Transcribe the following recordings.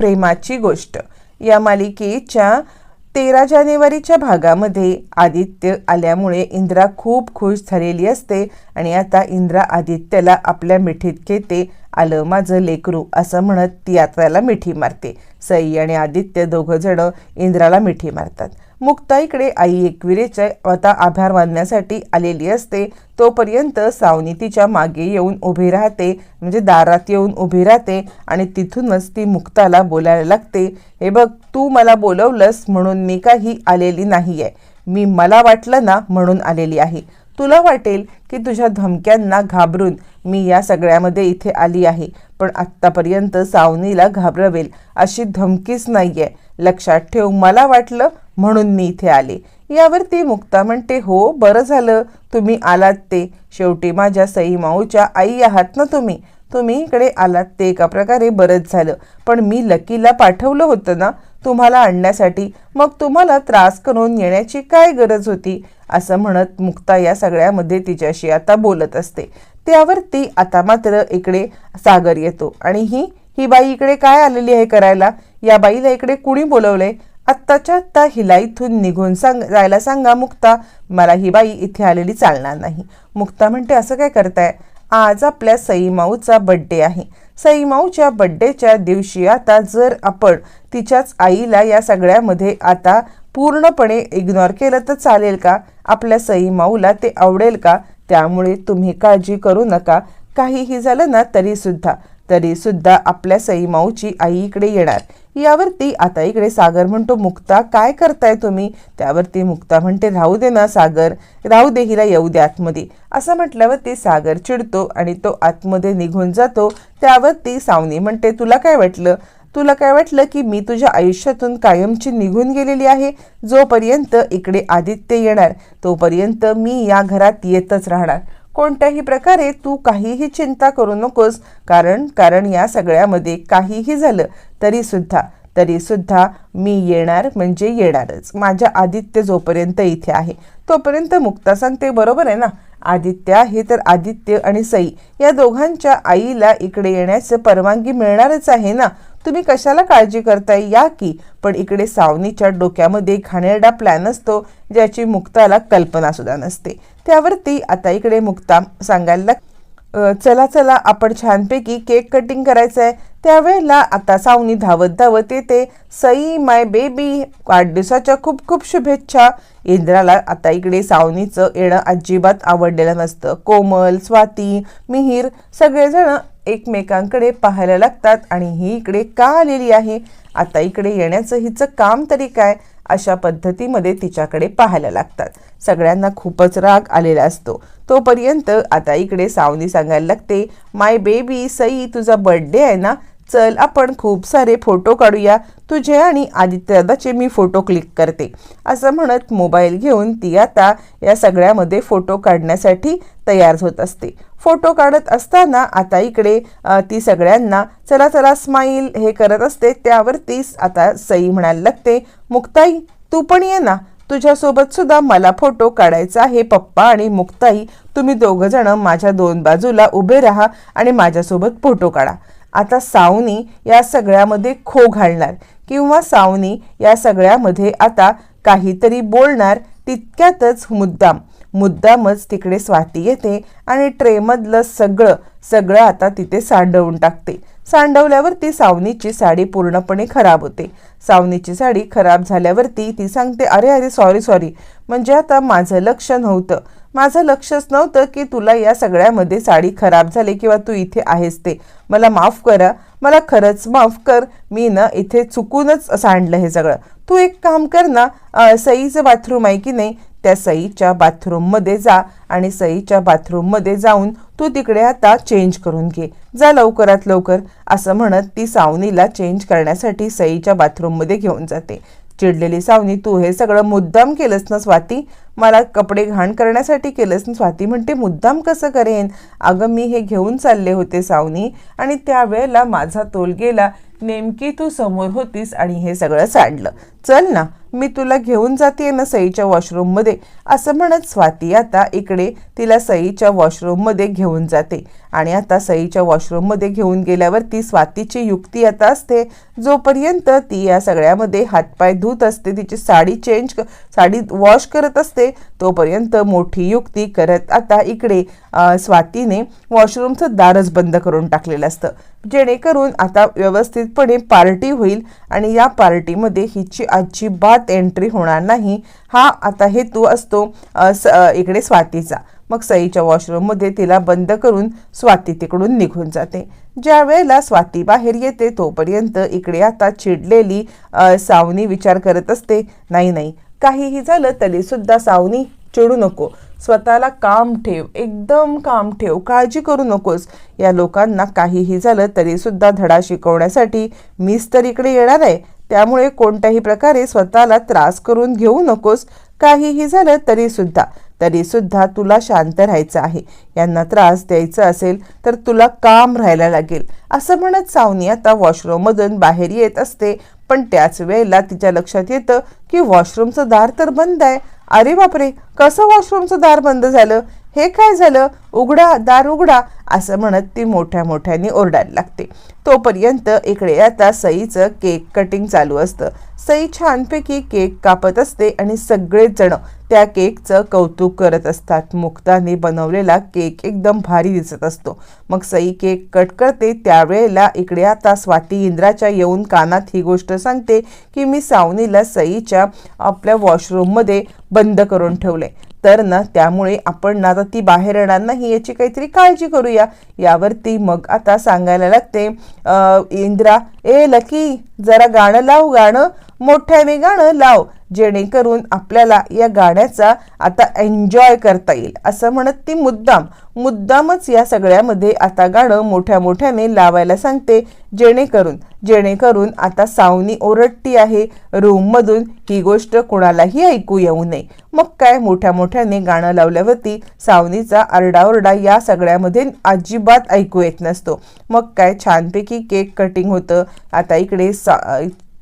प्रेमाची गोष्ट. या मालिकेच्या तेरा जानेवारीच्या भागामध्ये आदित्य आल्यामुळे इंद्रा खूप खुश झालेली असते आणि आता इंद्रा आदित्यला आपल्या मिठीत घेते. आलं माझं लेकरू असं म्हणत ती आता मिठी मारते. सई आणि आदित्य दोघंजणं इंद्राला मिठी मारतात. मुक्ताईकडे आई एकविरेच्या आता आभार मानण्यासाठी आलेली असते. तोपर्यंत सावनी तिच्यामागे येऊन उभी राहते. म्हणजे दारात येऊन उभी राहते आणि तिथूनच ती मुक्ताला बोलायला लागते. हे बघ तू मला बोलवलंस म्हणून मी काही आलेली नाही आहे मी मला वाटलं ना म्हणून आलेली आहे. तुला वाटेल की तुझ्या धमक्यांना घाबरून मी या सगळ्यामध्ये इथे आली आहे. पण आत्तापर्यंत सावनीला घाबरवेल अशी धमकीच नाही आहे लक्षात ठेव मला वाटलं म्हणून मी इथे आले. यावर ती मुक्ता म्हणते हो बरं झालं. तुम्ही आलात ते. शेवटी माझ्या सई माऊच्या आई आहात ना तुम्ही? तुम्ही इकडे आलात ते एका प्रकारे बरंच झालं. पण मी लकीला पाठवलं होतं ना तुम्हाला आणण्यासाठी. मग तुम्हाला त्रास करून येण्याची काय गरज होती? असं म्हणत मुक्ता या सगळ्यामध्ये तिच्याशी आता बोलत असते. त्यावर ती आता मात्र इकडे सागर येतो. आणि ही? ही बाई इकडे काय आलेली आहे करायला? या बाईला इकडे कुणी बोलवलंय? आत्ताच्या आत्ता हिला इथून निघून सांग जायला सांगा मुक्ता मला ही बाई इथे आलेली चालणार नाही. मुक्ता म्हणते असं काय करताय? आज आपल्या सईमाऊचा बड्डे आहे. सईमाऊच्या बड्डेच्या दिवशी आता जर आपण तिच्याच आईला या सगळ्यामध्ये आता पूर्णपणे इग्नोर केलं तर चालेल का? आपल्या सईमाऊला ते आवडेल का? त्यामुळे तुम्ही काळजी करू नका. काहीही झालं ना तरीसुद्धा तरीसुद्धा आपल्या सईमाऊची आई इकडे येणार. यावरती आता इकडे सागर म्हणतो मुक्ता काय करताय तुम्ही? त्यावरती मुक्ता म्हणते राहू दे ना सागर. राहू दे हिला येऊ दे आतमध्ये. असं म्हटल्यावरती सागर चिडतो आणि तो आतमध्ये निघून जातो. त्यावरती सावनी म्हणते तुला काय वाटलं? तुला काय वाटलं की मी तुझ्या आयुष्यातून कायमची निघून गेलेली आहे? जोपर्यंत इकडे आदित्य येणार तोपर्यंत मी या घरात येतच राहणार. कोणत्याही प्रकारे तू काहीही चिंता करू नकोस कारण कारण या सगळ्यामध्ये काहीही झालं तरीसुद्धा तरीसुद्धा मी येणार म्हणजे येणारच. माझ्या आदित्य जोपर्यंत इथे आहे तोपर्यंत मुक्ता सांगते बरोबर आहे ना? आदित्य आहे तर आदित्य आणि सई या दोघांच्या आईला इकडे येण्याचं परवानगी मिळणारच आहे ना? तुम्ही कशाला काळजी करताय? या की. पण इकडे सावनीच्या डोक्यामध्ये घाणेरडा प्लॅन असतो ज्याची मुक्ताला कल्पना सुद्धा नसते. त्यावरती आता इकडे मुक्ता सांगायला लाग- चला चला आपण छानपैकी केक कटिंग करायचं आहे त्यावेळेला आता सावनी धावत धावत येते. सई माय बेबी वाढदिवसाच्या खूप खूप शुभेच्छा. इंद्राला आता इकडे सावनीचं येणं अजिबात आवडलेलं नसतं. कोमल स्वाती मिहीर सगळेजण एकमेकांकडे पाहायला लागतात आणि ही इकडे का आलेली आहे? आता इकडे येण्याचं हिचं काम तरी काय? अशा पद्धतीमध्ये तिच्याकडे पाहायला लागतात. सगळ्यांना खूपच राग आलेला असतो. तोपर्यंत आता इकडे सावनी सांगायला लागते माय बेबी सई तुझा बर्थडे आहे ना? चल आपण खूप सारे फोटो काढूया. तुझे आणि आदित्यदादाचे मी फोटो क्लिक करते. असं म्हणत मोबाईल घेऊन ती आता या सगळ्यामध्ये फोटो काढण्यासाठी तयार होत असते. फोटो काढत असताना आता इकडे ती सगळ्यांना चला चला स्माईल हे करत असते. त्यावर तीच आता सई म्हणायला लागते मुक्ताई तू पण ये ना. तुझ्यासोबत सुद्धा मला फोटो काढायचा आहे पप्पा आणि मुक्ताई. तुम्ही दोघंजणं माझ्या दोन बाजूला उभे राहा आणि माझ्यासोबत फोटो काढा. आता सावनी या सगळ्यामध्ये खो घालणार किंवा सावनी या सगळ्यामध्ये आता काहीतरी बोलणार तितक्यातच मुद्दाम. मुद्दामच तिकडे स्वाती येते आणि ट्रेमधलं सगळं सगळं आता तिथे सांडवून टाकते. सांडवल्यावरती सावनीची साडी पूर्णपणे खराब होते. सावनीची साडी खराब झाल्यावरती ती सांगते अरे अरे सॉरी सॉरी म्हणजे आता माझं लक्ष नव्हतं. माझं लक्षच नव्हतं की तुला या सगळ्यामध्ये साडी खराब झाली किंवा तू इथे आहेस ते. मला माफ करा. मला खरंच माफ कर. मी ना इथे चुकूनच सांडलं हे सगळं. तू एक काम कर ना सईचं बाथरूम आहे की नाही त्या सईच्या बाथरूममध्ये जा आणि सईच्या बाथरूममध्ये जाऊन तू तिकडे आता चेंज करून घे. जा लवकरात लवकर. असं म्हणत ती सावनीला चेंज करण्यासाठी सईच्या बाथरूममध्ये घेऊन जाते. चिडलेली सावनी तू हे सगळं मुद्दाम केलंस ना स्वाती? मला कपडे घाण करण्यासाठी केलंस ना स्वाती? म्हणते मुद्दाम कसं करेन? अगं मी हे घेऊन चालले होते सावनी आणि त्यावेळेला माझा तोल गेला. नेमकी तू समोर होतीस आणि हे सगळं सांडलं. चल ना मी तुला घेऊन जाते ना सईच्या वॉशरूममध्ये असं म्हणत स्वाती आता इकडे तिला सईच्या वॉशरूममध्ये घेऊन जाते. आणि आता सईच्या वॉशरूममध्ये घेऊन गेल्यावरती स्वातीची युक्ती आता असते. जोपर्यंत ती या सगळ्यामध्ये हातपाय धुत असते तिची साडी चेंज साडी वॉश करत असते तोपर्यंत मोठी युक्ती करत आता इकडे स्वातीने वॉशरूमचं दारच बंद करून टाकलेलं असतं. जेणेकरून आता व्यवस्थितपणे पार्टी होईल आणि या पार्टीमध्ये हिची अजिबात एंट्री होणार नाही. हा आता हेतू असतो स- इकडे स्वातीचा. मग सईच्या वॉशरूममध्ये तिला बंद करून स्वाती तिकडून निघून जाते. ज्या वेळेला स्वाती बाहेर येते तोपर्यंत इकडे आता चिडलेली सावनी विचार करत असते नाही नाही काहीही झालं तरीसुद्धा सावनी चिडू नको. स्वतःला काम ठेव एकदम काम ठेव काळजी करू नकोस. या लोकांना काहीही झालं तरीसुद्धा धडा शिकवण्यासाठी मीच तर इकडे येणार आहे. त्यामुळे कोणत्याही प्रकारे स्वतःला त्रास करून घेऊ नकोस. काहीही झालं तरीसुद्धा तरीसुद्धा तुला शांत राहायचं आहे. यांना त्रास द्यायचा असेल तर तुला काम राहायला लागेल. असं म्हणत सावनी आता वॉशरूममधून बाहेर येत असते. पण त्याच वेळेला तिच्या लक्षात येतं की वॉशरूमचं दार तर बंद आहे. अरे बापरे कसं वॉशरूमचं दार बंद झालं? हे काय झालं? उघडा दार उघडा असं म्हणत ती मोठ्या मोठ्याने ओरडायला लागते. तोपर्यंत इकडे आता सईचं केक कटिंग चालू असतं. सई छानपैकी केक कापत असते आणि सगळेच जण त्या केकचं कौतुक करत असतात. मुक्ताने बनवलेला केक एकदम भारी दिसत असतो. मग सई केक कट करते. त्यावेळेला इकडे आता स्वाती इंद्राच्या येऊन कानात ही गोष्ट सांगते की मी सावनीला सईच्या आपल्या वॉशरूममध्ये बंद करून ठेवले. तर ना त्यामुळे आपण ना आता ती बाहेर येणार नाही याची काहीतरी काळजी करूया. यावरती मग आता सांगायला लागते इंद्रा ए लकी जरा गाणं लाव गाणं. मोठ्याने गाणं लाव. जेणेकरून आपल्याला या गाण्याचा आता एन्जॉय करता येईल. असं म्हणत ती मुद्दाम. मुद्दामच या सगळ्यामध्ये आता गाणं मोठ्या मोठ्याने लावायला सांगते. जेणेकरून जेणेकरून आता सावनी ओरडती आहे. रूममधून ही गोष्ट कोणालाही ऐकू येऊ नये. मग काय मोठ्या मोठ्याने गाणं लावल्यावरती सावनीचा आरडाओरडा या सगळ्यामध्ये अजिबात ऐकू येत नसतो. मग काय छानपैकी केक कटिंग होतं. आता इकडे सा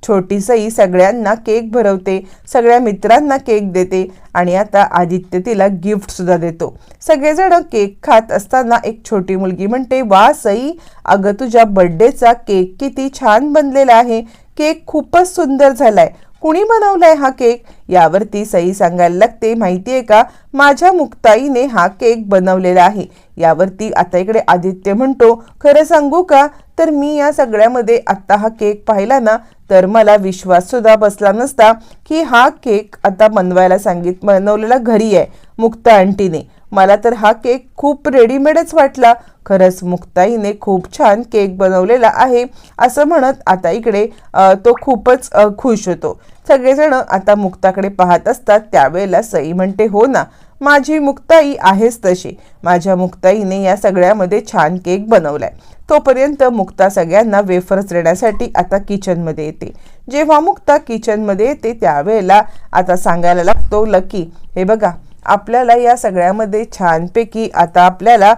छोटी सई सगळ्यांना केक भरवते सगळ्या मित्रांना केक देते आणि आता आदित्य तिला गिफ्टसुद्धा देतो. सगळेजण केक खात असताना एक छोटी मुलगी म्हणते वा सई अगं तुझ्या बड्डेचा केक किती छान बनलेला आहे. केक खूपच सुंदर झालाय. कुणी बनवलाय हा केक? यावरती सई सांगायला लागते माहिती आहे का माझ्या मुक्ताईने हा केक बनवलेला आहे. यावरती आता इकडे आदित्य म्हणतो खरं सांगू का तर मी या सगळ्यामध्ये आत्ता हा केक पाहिला ना तर मला विश्वाससुद्धा बसला नसता की हा केक आता बनवायला सांगित बनवलेला घरी आहे मुक्ता आंटीने. मला तर हा केक खूप रेडीमेडच वाटला. खरंच मुक्ताईने खूप छान केक बनवलेला आहे असं म्हणत आता इकडे तो खूपच खुश होतो. सगळेजण आता मुक्ताकडे पाहत असतात त्यावेळेला सई म्हणते हो ना माझी मुक्ताई आहेच तशी. माझ्या मुक्ताईने या सगळ्यामध्ये छान केक बनवलाय. तोपर्यंत मुक्ता सगळ्यांना वेफर्स देण्यासाठी आता किचनमध्ये येते. जेव्हा मुक्ता किचनमध्ये येते त्यावेळेला आता सांगायला लागतो लकी हे बघा आपल्याला या सगळ्यामध्ये छानपैकी आता आपल्याला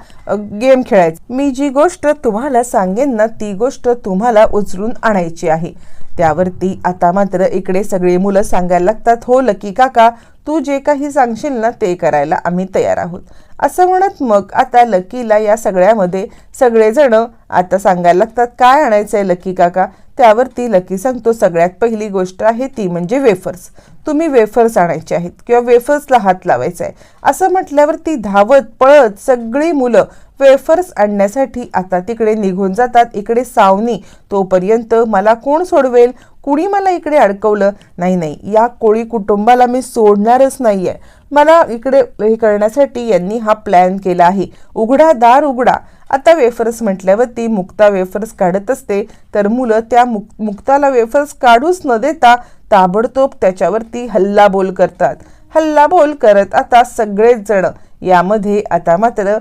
गेम खेळायचं. मी जी गोष्ट तुम्हाला सांगेन ना ती गोष्ट तुम्हाला उचलून आणायची आहे. त्यावरती आता मात्र इकडे सगळी मुलं सांगायला लागतात हो लकी काका तू जे काही सांगशील ना ते करायला आम्ही तयार आहोत. असं म्हणत मग आता लकीला या सगळ्यामध्ये सगळेजण आता सांगायला लागतात काय आणायचं आहे लकी काका? त्यावरती लकी सांगतो सगळ्यात पहिली गोष्ट आहे ती म्हणजे वेफर्स. तुम्ही वेफर्स आणायचे आहेत किंवा वेफर्सला हात लावायचा आहे असं म्हटल्यावर ती धावत पळत सगळी मुलं वेफर्स आणण्यासाठी आता तिकडे निघून जातात. इकडे सावनी तोपर्यंत मला कोण सोडवेल? कुणी मला इकडे अडकवलं? नाही नाही. या कोळी कुटुंबाला मी सोडणारच नाही आहे मला इकडे हे करण्यासाठी यांनी हा प्लॅन केला आहे. उघडा दार उघडा. आता वेफर्स म्हटल्यावरती मुक्ता वेफर्स काढत असते. तर मुलं त्या मुक मुक्ताला वेफर्स काढूच न देता ताबडतोब त्याच्यावरती हल्लाबोल करतात. हल्लाबोल करत आता सगळेच जण यामध्ये आता मात्र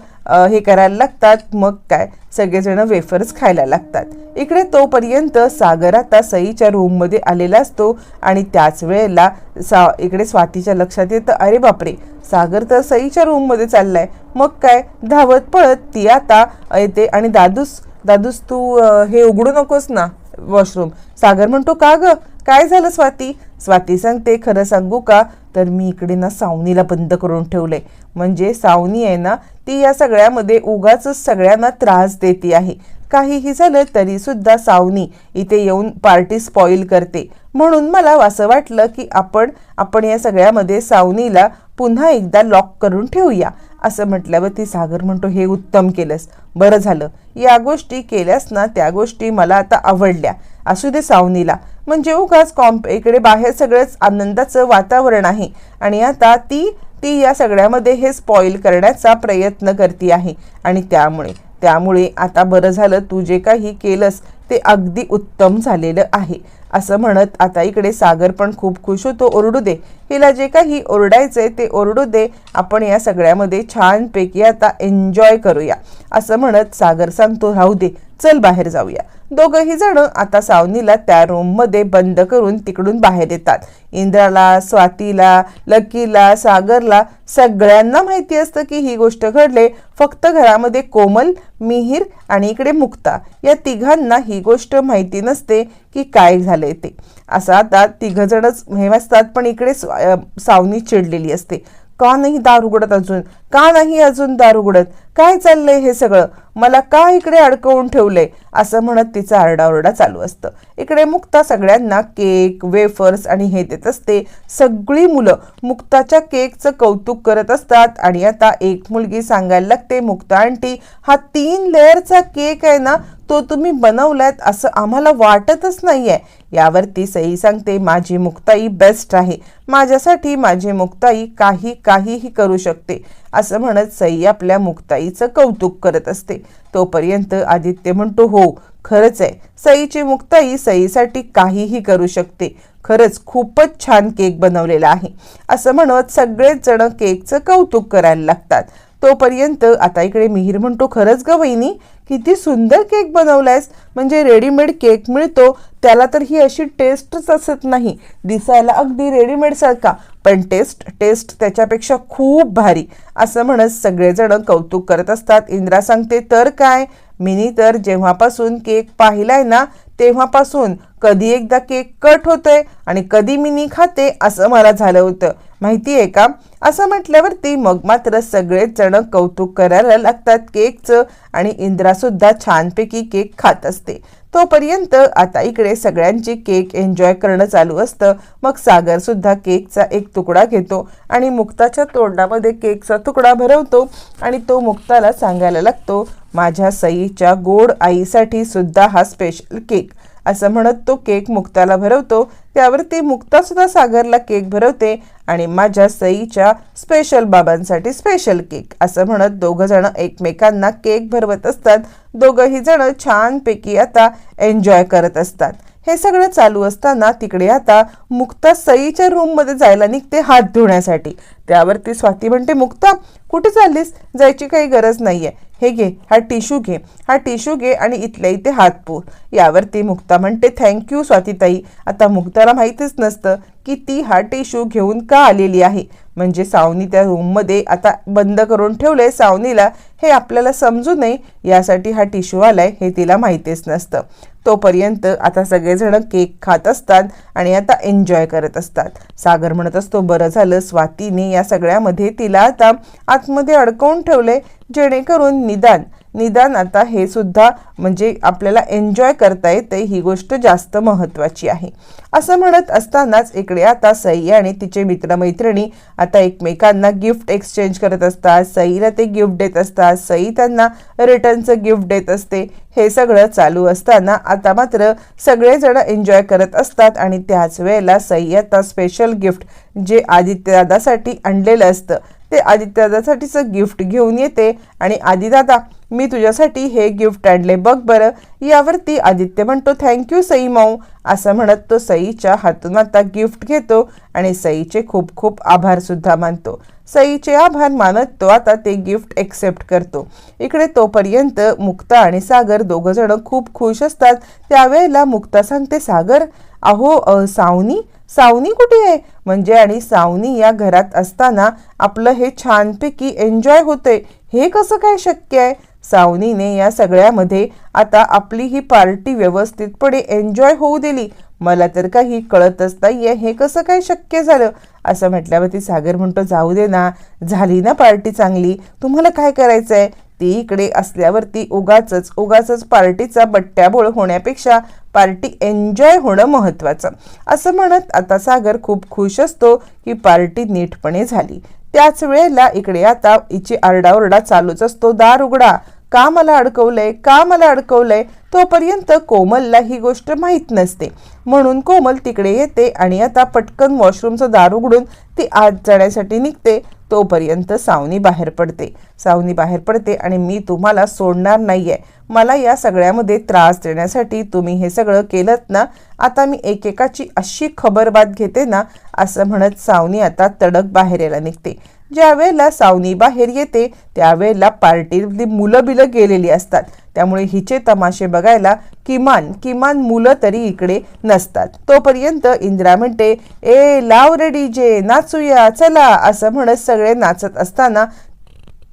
हे करायला लागतात. मग काय? सगळेजण वेफर्स खायला लागतात. इकडे तोपर्यंत सागर आता सईच्या रूममध्ये आलेला असतो आणि त्याच वेळेला सा इकडे स्वातीच्या लक्षात येतं अरे बापरे! सागर तर सईच्या रूममध्ये चाललाय. मग काय? धावत पळत ती आता येते आणि दादूस दादूस तू हे उघडू नकोस ना वॉशरूम सागर म्हणतो का ग? काय झालं स्वाती? स्वाती सांगते खरं सांगू का? तर मी इकडे ना सावनीला बंद करून ठेवलंय. म्हणजे सावनी आहे ना ती या सगळ्यामध्ये उगाच सगळ्यांना त्रास देते आहे. काहीही झालं तरीसुद्धा सावनी इथे येऊन पार्टी स्पॉईल करते. म्हणून मला असं वाटलं की आपण आपण या सगळ्यामध्ये सावनीला पुन्हा एकदा लॉक करून ठेवूया. असं म्हटल्यावर ती सागर म्हणतो हे उत्तम केलंस. बरं झालं. या गोष्टी केल्यास ना त्या गोष्टी मला आता आवडल्या. असू दे सावनीला. म्हणजे उगाच कॉम्प इकडे बाहेर सगळंच आनंदाचं वातावरण आहे. आणि आता ती ती या सगळ्यामध्ये हे स्पॉईल करण्याचा प्रयत्न करते आहे. आणि त्यामुळे त्यामुळे आता बरं झालं तू जे काही केलंस ते अगदी उत्तम झालेलं आहे. असं म्हणत आता इकडे सागर पण खूप खुश होतो. ओरडू दे. हिला जे काही ओरडायचंय ते ओरडू दे. आपण या सगळ्यामध्ये छानपैकी आता एन्जॉय करूया. असं म्हणत सागर सांगतो राहू दे. चल बाहेर जाऊया. दोघंही जण आता सावनीला त्या रूममध्ये बंद करून तिकडून बाहेर येतात. इंद्राला स्वातीला लकीला सागरला सगळ्यांना माहिती असतं की ही गोष्ट घडले. फक्त घरामध्ये कोमल मिहीर आणि इकडे मुक्ता. या तिघांना ही गोष्ट माहिती नसते. की काय झालंय ते. असं आता तिघजणच हे असतात पण इकडे सावनी चिडलेली असते. का नाही दार उघडत अजून? का नाही अजून दार उघडत? काय चाललंय हे सगळं? मला का इकडे अडकवून ठेवलंय? असं म्हणत तिचा आरडाओरडा चालू असतं. इकडे मुक्ता सगळ्यांना केक वेफर्स आणि हे देत असते. सगळी मुलं मुक्ताच्या केकचं कौतुक करत असतात आणि आता एक मुलगी सांगायला लागते मुक्ता आंटी हा तीन लेअरचा केक आहे ना तो तुम्ही बनवलात असं आम्हाला वाटतच नाही आहे यावरती सई सांगते माझी मुक्ताई बेस्ट आहे. माझ्यासाठी माझी मुक्ताई काही काहीही करू शकते. असं म्हणत सई आपल्या मुक्ताईचं कौतुक करत असते. तोपर्यंत आदित्य म्हणतो हो खरंच आहे. सईची मुक्ताई सईसाठी काहीही करू शकते. खरंच खूपच छान केक बनवलेला आहे. असं म्हणत सगळेच जण केकचं कौतुक करायला लागतात. तोपर्यंत आता इकडे मिहीर म्हणतो खरंच ग वहिनी किती सुंदर केक बनवलायस. म्हणजे रेडीमेड केक मिळतो त्याला तर ही अशी टेस्टच असत नाही. दिसायला अगदी रेडीमेड सारखा पण टेस्ट टेस्ट त्याच्यापेक्षा खूप भारी. असं म्हणत सगळेजण कौतुक करत असतात. इंद्रा सांगते तर काय? मिनी तर जेव्हापासून केक पाहिलाय ना तेव्हापासून कधी एकदा केक कट होतोय आणि कधी मी नी खाते असं मला झालं होतं. माहिती आहे का? असं म्हटल्यावरती मग मात्र सगळेच जण कौतुक करायला लागतात केकचं आणि इंद्रासुद्धा छानपैकी केक खात असते. तोपर्यंत आता इकडे सगळ्यांची केक एन्जॉय करणं चालू असतं. मग सागरसुद्धा केकचा एक तुकडा घेतो आणि मुक्ताच्या तोंडामध्ये केकचा तुकडा भरवतो आणि तो मुक्ताला सांगायला लागतो माझ्या सईच्या गोड आईसाठी सुद्धा हा स्पेशल केक असं म्हणत तो केक मुक्ताला भरवतो. त्यावरती ती मुक्तासुद्धा सागरला केक भरवते आणि माझ्या सईच्या स्पेशल बाबांसाठी स्पेशल केक असं म्हणत दोघं जण एकमेकांना केक भरवत असतात. दोघंही जण छानपैकी आता एन्जॉय करत असतात. हे सगळं चालू असताना तिकडे आता मुक्ता सईच्या रूममध्ये जायला निघते हात धुण्यासाठी. त्यावरती स्वाती म्हणते मुक्ता कुठे चाललीस? जायची काही गरज नाही आहे हे घे हा टिश्यू घे. हा टिश्यू घे आणि इथल्या इथे हात पू यावरती मुक्ता म्हणते थँक्यू स्वातीताई. आता मुक्ताला माहितीच नसतं की ती हा टिश्यू घेऊन का आलेली आहे. म्हणजे सावनी त्या रूममध्ये आता बंद करून ठेवलंय. सावनीला हे आपल्याला समजू नये. यासाठी हा टिश्यू आलाय हे तिला माहितीच नसतं. तोपर्यंत आता सगळेजण केक खात असतात आणि आता एन्जॉय करत असतात. सागर म्हणत असतो बरं झालं स्वातीने या सगळ्यामध्ये तिला आता आतमध्ये अडकवून ठेवले जेणेकरून निदान निदान आता हे सुद्धा म्हणजे आपल्याला एन्जॉय करता येते ही गोष्ट जास्त महत्त्वाची आहे. असं म्हणत असतानाच इकडे आता सई आणि तिचे मित्रमैत्रिणी आता एकमेकांना गिफ्ट एक्सचेंज करत असतात. सईला ते गिफ्ट देत असतात. सई त्यांना रिटर्नचं गिफ्ट देत असते. हे सगळं चालू असताना आता मात्र सगळेजण एन्जॉय करत असतात आणि त्याच वेळेला सई आता स्पेशल गिफ्ट जे आदित्यदादासाठी आणलेलं असतं ते आदित्यदादासाठीचं गिफ्ट घेऊन येते आणि आदिदादा मी तुझ्यासाठी हे गिफ्ट आणले. बघ बरं यावरती आदित्य म्हणतो थँक्यू सई माऊ. असं म्हणत तो सईच्या हातून आता गिफ्ट घेतो आणि सईचे खूप खूप आभारसुद्धा मानतो. सईचे आभार मानत तो आता ते गिफ्ट एक्सेप्ट करतो. इकडे तोपर्यंत मुक्ता आणि सागर दोघं जण खूप खुश असतात. त्यावेळेला मुक्ता सांगते सागर अहो सावनी? सावनी कुठे आहे? म्हणजे आणि सावनी या घरात असताना आपलं हे छानपैकी एन्जॉय होते हे कसं काय शक्य आहे? सावनीने या सगळ्यामध्ये आता आपली ही पार्टी व्यवस्थितपणे एन्जॉय होऊ दिली. मला तर काही कळतच नाहीये हे कसं काय शक्य झालं? असं म्हटल्यावरती सागर म्हणतो जाऊ दे ना झाली ना पार्टी चांगली. तुम्हाला काय करायचं आहे ती इकडे असल्यावरती उगाच उगाच पार्टीचा बट्ट्याबोळ होण्यापेक्षा पार्टी एन्जॉय होणं महत्त्वाचं. असं म्हणत आता सागर खूप खुश असतो की पार्टी नीटपणे झाली. त्याच वेळेला इकडे आता हिची आरडाओरडा चालूच असतो दार उघडा. का मला अडकवलंय का मला अडकवलंय तोपर्यंत कोमलला ही गोष्ट माहीत नसते. म्हणून कोमल तिकडे येते आणि आता पटकन वॉशरूमचं दार उघडून ती आत जाण्यासाठी निघते. तोपर्यंत सावनी बाहेर पडते. सावनी बाहेर पडते आणि मी तुम्हाला सोडणार नाही आहे मला या सगळ्यामध्ये त्रास देण्यासाठी तुम्ही हे सगळं केलं ना आता मी एकेकाची अशी खबरबात घेते ना असं म्हणत सावनी आता तडक बाहेर यायला निघते. ज्यावेळेला सावनी बाहेर येते त्यावेळेला पार्टीतली मुलं बिलं गेलेली असतात. त्यामुळे हिचे तमाशे बघायला किमान किमान मुलं तरी इकडे नसतात. तोपर्यंत इंदिरा म्हणते ए लाव रे डीजे नाचूया चला असं म्हणत सगळे नाचत असताना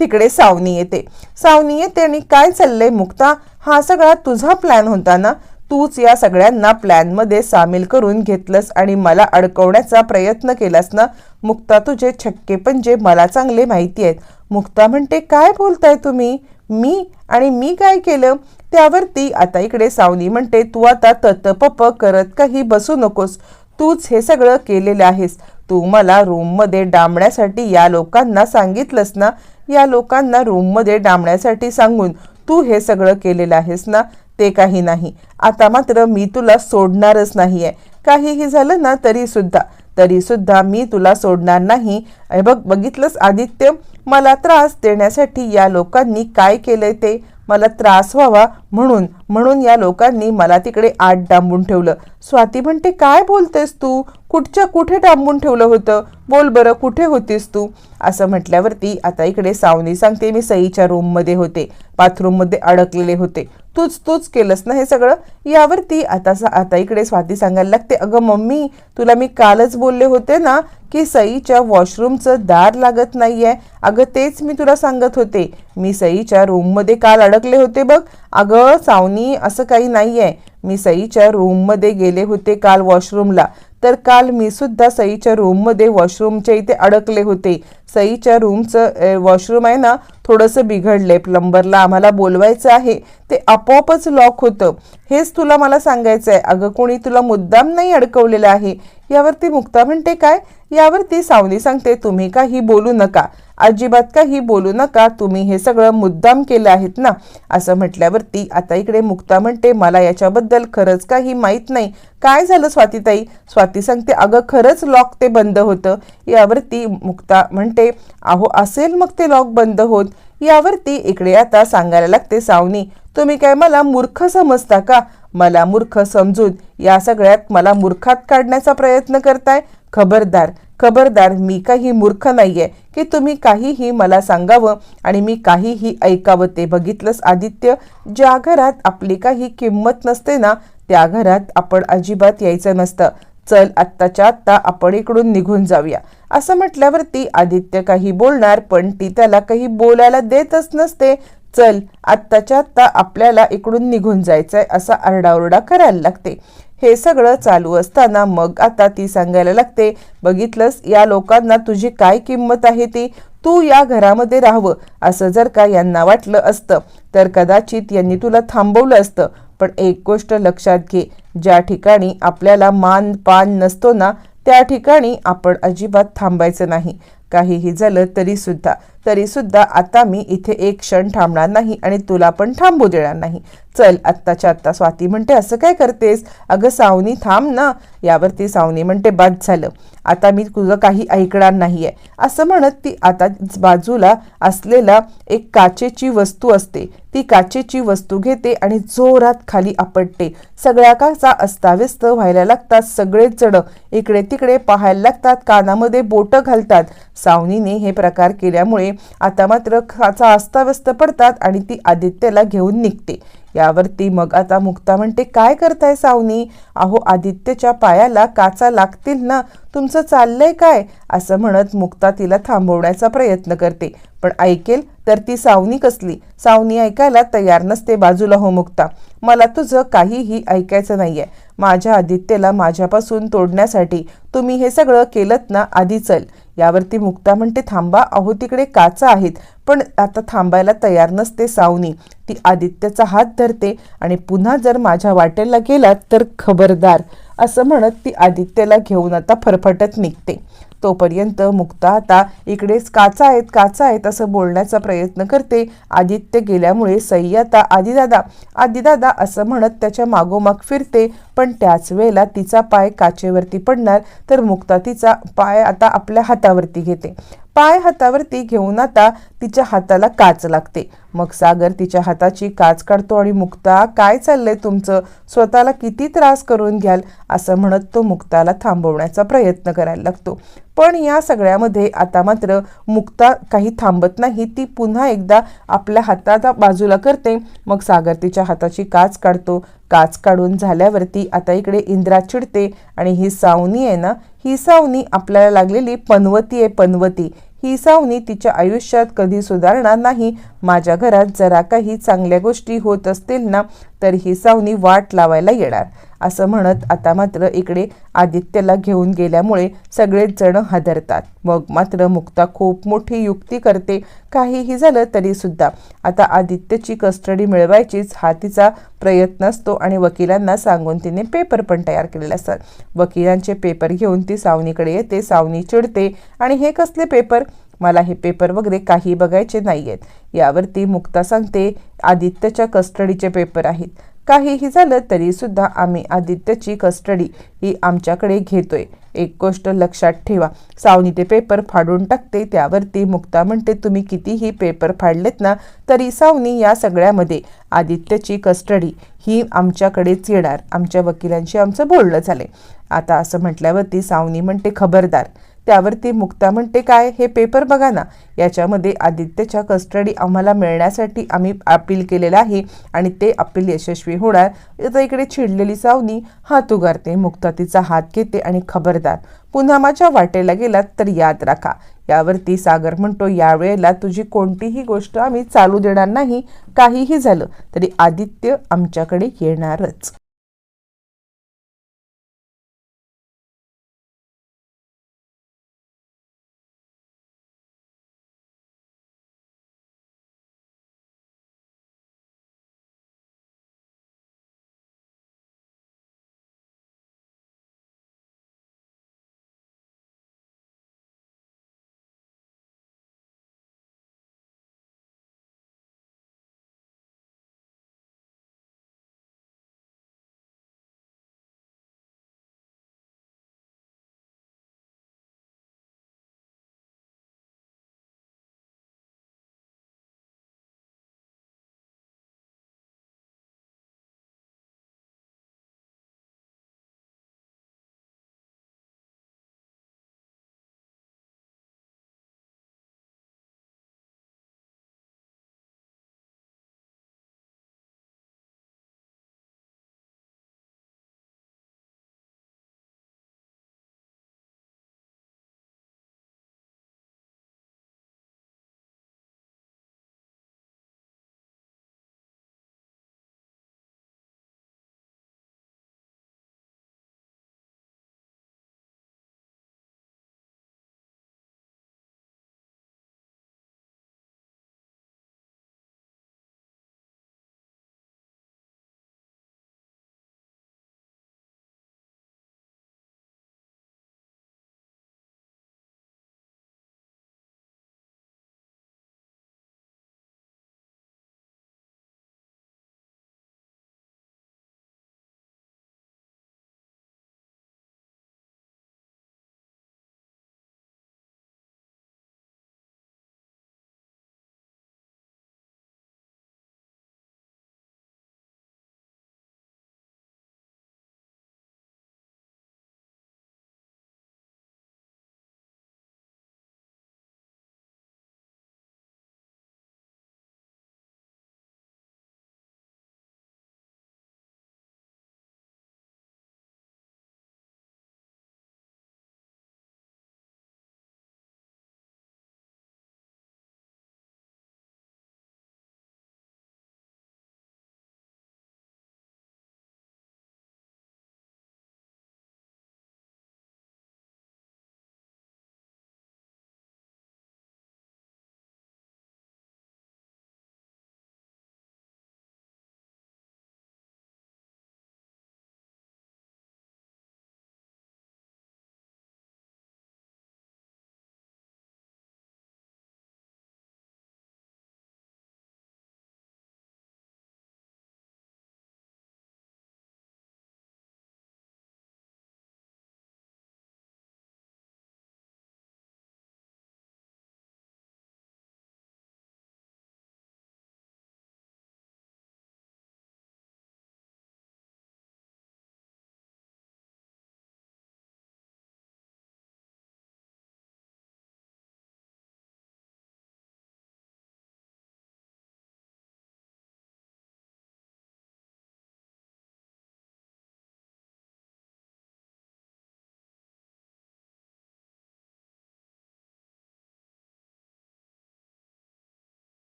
तिकडे सावनी येते. सावनी येते आणि काय चाललंय मुक्ता? हा सगळा तुझा प्लॅन होता ना? तूच या सगळ्यांना प्लॅनमध्ये सामील करून घेतलंस आणि मला अडकवण्याचा प्रयत्न केलास ना? मुक्ता तुझे छक्के पंजे मला चांगले माहिती आहेत. मुक्ता म्हणते काय बोलताय तुम्ही? मी? आणि मी काय केलं? त्यावरती आता इकडे सावनी म्हणते तू आता ततपप करत काही बसू नकोस. तूच हे सगळं केलेलं आहेस. तू मला रूममध्ये डांबण्यासाठी या लोकांना सांगितलंस ना? या लोकांना रूममध्ये डांबण्यासाठी सांगून तू हे सगळं केलेलं आहेस ना? ते काही नाही. आता मात्र मी तुला सोडणारच नाही आहे काहीही झालं ना तरीसुद्धा तरीसुद्धा मी तुला सोडणार नाही. बघ बघितलंस आदित्य? मला त्रास देण्यासाठी या लोकांनी काय केलंय ते? मला त्रास व्हावा म्हणून म्हणून या लोकांनी मला तिकडे आत डांबून ठेवलं. स्वाती म्हणते काय बोलतेस तू? कुठच्या कुठे डांबून ठेवलं होतं? बोल बरं कुठे होतीस तू? असं म्हटल्यावरती आता इकडे सावनी सांगते मी सईच्या रूममध्ये होते. बाथरूममध्ये अडकलेले होते. तूच तूच केलंस ना हे सगळं? यावरती आता आता इकडे स्वाती सांगायला लागते अगं मम्मी तुला मी कालच बोलले होते ना की सईच्या वॉशरूमचं दार लागत नाहीये. अगं तेच मी तुला सांगत होते. मी सईच्या रूममध्ये काल अडकले होते बघ. अगं सावनी असं काही नाही आहे मी सईच्या रूममध्ये गेले होते काल वॉशरूमला. तर काल मी सुद्धा सईच्या रूममध्ये वॉशरूमच्या इथे अडकले होते. सईच्या रूमचं वॉशरूम आहे ना थोडंसं बिघडलंय प्लंबरला आम्हाला बोलवायचं आहे. ते आपोआपच लॉक होतं. हेच तुला मला सांगायचं आहे अगं कोणी तुला मुद्दाम नाही अडकवलेलं आहे. यावरती मुक्ता म्हणते काय? यावरती सावनी सांगते तुम्ही काही बोलू नका. अजिबात काही बोलू नका. तुम्ही हे सगळं मुद्दाम केलं आहेत ना? असं म्हटल्यावरती आता इकडे मुक्ता म्हणते मला याच्याबद्दल खरंच काही माहीत नाही. काय झालं स्वातीताई? स्वाती सांगते अगं खरंच लॉक ते बंद होतं. यावरती मुक्ता म्हणते अहो असेल मग ते लॉक बंद होत. यावरती इकडे आता सांगायला लागते सावनी तुम्ही काय मला मूर्ख समजता का? मला मूर्ख समजून या सगळ्यात मला मूर्खात काढण्याचा प्रयत्न करताय? खबरदार खबरदार मी काही मूर्ख नाहीये. की तुम्ही काहीही मला सांगावं आणि मी काहीही ऐकावं ते बघितलंच आदित्य? ज्या घरात आपली काही किंमत नसते ना त्या घरात आपण अजिबात यायचं नसतं. चल आत्ताच्या आत्ता आपण इकडून निघून जाऊया. असं म्हटल्यावरती आदित्य काही बोलणार पण ती त्याला काही बोलायला देतच नसते. चल आत्ताच्या आत्ता आपल्याला इकडून निघून जायचंय असा आरडाओरडा करायला लागते. हे सगळं चालू असताना मग आता ती सांगायला लागते बघितलंस या लोकांना तुझी काय किंमत आहे ती? तू या घरामध्ये राहावं. असं जर का यांना वाटलं असतं तर कदाचित यांनी तुला थांबवलं असतं. पण एक गोष्ट लक्षात घे ज्या ठिकाणी आपल्याला मान पान नसतो ना त्या ठिकाणी आपण अजिबात थांबायचं नाही. काहीही झालं तरी सुद्धा तरी सुद्धा आता मी इथे एक क्षण थांबणार नाही आणि तुला पण थांबू देणार नाही. चल आत्ताच्या आत्ता स्वाती म्हणते असं काय करतेस? अगं सावनी थांब ना. यावरती सावनी म्हणते बाद झालं. आता मी तुझं काही ऐकणार नाही आहे असं म्हणत ती आता बाजूला असलेला एक काचेची वस्तू असते. ती काचेची वस्तू घेते आणि जोरात खाली आपटते. सगळ्या काचा अस्ताव्यस्त व्हायला लागतात. सगळेच जण इकडे तिकडे पाहायला लागतात. कानामध्ये बोटं घालतात. सावनीने हे प्रकार केल्यामुळे आता मात्र काचा अस्ताव्यस्त पडतात आणि ती आदित्यला घेऊन निघते. यावरती मग आता मुक्ता म्हणते काय करताय सावनी? अहो आदित्यच्या पायाला काचा लागतील ना? तुमचं चाललंय काय? असं म्हणत मुक्ता तिला थांबवण्याचा प्रयत्न करते. पण ऐकेल तर ती सावनी कसली? सावनी ऐकायला तयार नसते बाजूला हो मुक्ता. मला तुझं काहीही ऐकायचं नाहीये. माझ्या आदित्यला माझ्यापासून तोडण्यासाठी तुम्ही हे सगळं केलं ना? आधी चल. यावरती मुक्ता म्हणते थांबा अहो तिकडे काचा आहेत पण आता थांबायला तयार नसते सावनी. ती आदित्यचा हात धरते आणि पुन्हा जर माझ्या वाटेला गेलात तर खबरदार. असं म्हणत ती आदित्यला घेऊन आता फरफटत निघते. तोपर्यंत मुक्ता आता इकडेच काचा आहेत काचा आहेत असं बोलण्याचा प्रयत्न करते. आदित्य गेल्यामुळे सई आता आदिदादा आदिदादा असं म्हणत त्याच्या मागोमाग फिरते. पण त्याच वेळेला तिचा पाय काचेवरती पडणार तर मुक्ता तिचा पाय आता आपल्या हातावरती घेते. पाय हातावरती घेऊन आता तिच्या हाताला काच लागते. मग सागर तिच्या हाताची काच काढतो आणि मुक्ता काय चाललंय तुमचं? स्वतःला किती त्रास करून घ्याल? असं म्हणत तो मुक्ताला थांबवण्याचा प्रयत्न करायला लागतो. पण या सगळ्यामध्ये आता मात्र मुक्ता काही थांबत नाही. ती पुन्हा एकदा आपल्या हाताचा बाजूला करते. मग सागर तिच्या हाताची काच काढतो. काच काढून झाल्यावरती आता इकडे इंद्रा चिडते आणि ही सावनी आहे ना? ही सावनी आपल्याला लागलेली पनवती आहे पनवती. ही सावनी तिच्या आयुष्यात कधी सुधारणार नाही. माझ्या घरात जरा काही चांगल्या गोष्टी होत असतील ना तर ही सावनी वाट लावायला येणार असं म्हणत आता मात्र इकडे आदित्यला घेऊन गेल्यामुळे सगळेच जण हादरतात. मग मात्र मुक्ता खूप मोठी युक्ती करते. काहीही झालं तरी सुद्धा आता आदित्यची कस्टडी मिळवायचीच हा तिचा प्रयत्न असतो आणि वकिलांना सांगून तिने पेपर पण तयार केलेले असतात. वकिलांचे पेपर घेऊन ती सावनीकडे येते सावनी चिडते आणि हे कसले पेपर? मला हे पेपर वगैरे काही बघायचे नाही आहेत यावरती मुक्ता सांगते आदित्यच्या कस्टडीचे पेपर आहेत. काहीही झालं तरीसुद्धा आम्ही आदित्यची कस्टडी ही आमच्याकडे घेतोय. एक गोष्ट लक्षात ठेवा सावनी ते पेपर फाडून टाकते त्यावरती मुक्ता म्हणते तुम्ही कितीही पेपर फाडलेत ना तरी सावनी या सगळ्यामध्ये आदित्यची कस्टडी ही आमच्याकडेच येणार. आमच्या वकिलांशी आमचं बोलणं झालं आता असं म्हटल्यावरती सावनी म्हणते खबरदार त्यावरती मुक्ता म्हणते काय हे पेपर बघा ना. याच्यामध्ये आदित्यच्या कस्टडी आम्हाला मिळण्यासाठी आम्ही अपील केलेलं आहे आणि ते अपील यशस्वी होणार. तर इकडे चिडलेली सावनी हात उगारते. मुक्ता तिचा हात घेते आणि खबरदार. पुन्हा माझ्या वाटेला गेलात तर याद राखा. यावरती सागर म्हणतो यावेळेला तुझी कोणतीही गोष्ट आम्ही चालू देणार नाही. काहीही झालं तरी आदित्य आमच्याकडे येणारच.